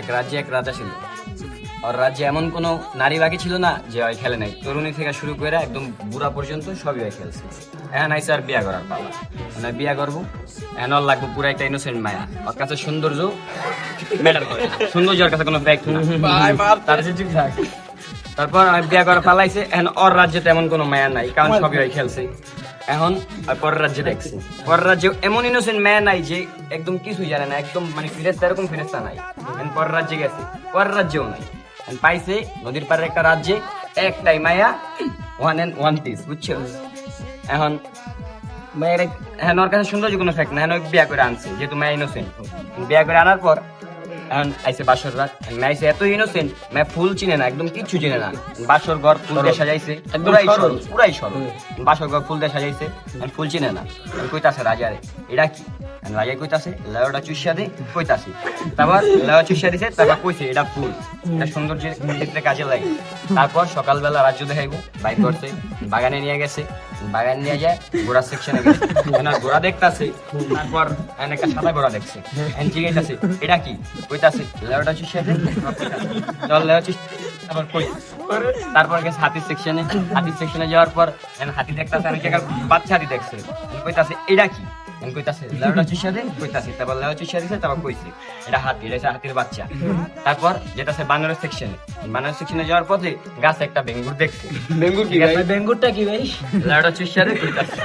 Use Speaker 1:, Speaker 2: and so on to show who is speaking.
Speaker 1: এক রাজ্যে এক রাজা ছিল। আর রাজ্যে এমন কোনো নারী বাকি ছিল না যে ওই খেলে নাই। তরুণী থেকে শুরু করে একদম বুড়া পর্যন্ত সবই ওই খেলছে। এখন আইসে আর বিয়া করার পালা। মানে বিয়া করব। এখন ওর লাগবো পুরো একটা ইনোসেন্ট মায়া। ওর কাছে সৌন্দর্য ম্যাটার করে সৌন্দর্য ওর কাছে কোনো ফ্যাক্ট তারপর বিয়া করা পালাইছে এখন ওর রাজ্যে তেমন কোনো মায়া নাই কারণ সবই ওই খেলছে। এখন পরের রাজ্যে দেখছে। পরের রাজ্যে এমন ইনোসেন্ট মায়া নাই যে একদম কিছুই জানে না, একদম মানে ফিরেস্তা এরকম ফিরেস্তা নাই। পরের রাজ্যে গেছে পর রাজ্যেও নাই। পাইছে নদীর পাড়ের একটা রাজ্যে, একটাই মায়া ওয়ান এন্ড ওয়ান পিস বুঝছ? এখন মায়ের হ্যাঁ ওর কাছে সৌন্দর্য কোনো ফ্যাক্ট না হ্যাঁ বিয়া করে আনছে, যেহেতু মায়া ইনোসেন্ট বিয়া করে আনার পর এখন আইসে বাসর রাত। আইসে এত ইনোসেন্ট মানে ফুল চিনে না একদম কিচ্ছু চিনে না। বাসর ঘর ফুল দিয়ে সাজাইছে পুরাই সরল। পুরাই সরল। বাসর ঘর ফুল দিয়ে সাজাইছে এখন ফুল চিনে না। আমি কইতাছে রাজারে এটা কি? এখন রাজা কইতাছে লেওটা চুষিয়া দে কইতাছে। তারপর লেওয়া চুষিয়া দিছে তারপর কইছে এটা ফুল। এটা সৌন্দর্যের ক্ষেত্রে কাজে লাগে। তারপর সকালবেলা রাজ্য দেখাইবো, বাইক করছে বাগানে নিয়ে গেছে, বাগান নিয়ে যায় ঘোড়া সেকশনে গেছে। ঘোড়া দেখতাছে, তারপর একটা সাদা ঘোড়া দেখছে। জিজ্ঞাসা এটা কি? কইতাছে, লেওটা চল লেওয়া তারপর কই? তারপর গেছে হাতির সেকশনে হাতির সেকশনে যাওয়ার পর হাতি দেখতাছে অনেক জায়গায় বাচ্চা হাতি দেখছে? কইতাছে, এটা কি? কইতাছে লাউডা চুষিয়া দে কইতাছে। তারপর লাউডা চুষিয়া দিছে তারপর কইছে এটা হাতি এটা হাতির বাচ্চা। তারপর যেটা আছে বানরের সেকশনে বানরের সেকশনে যাওয়ার পথে গাছে একটা বেঙ্গুর দেখছে। বেঙ্গুর কি
Speaker 2: বেঙ্গুরটা কি ভাই?
Speaker 1: লাউডা চুষিয়া দে কইতাছে।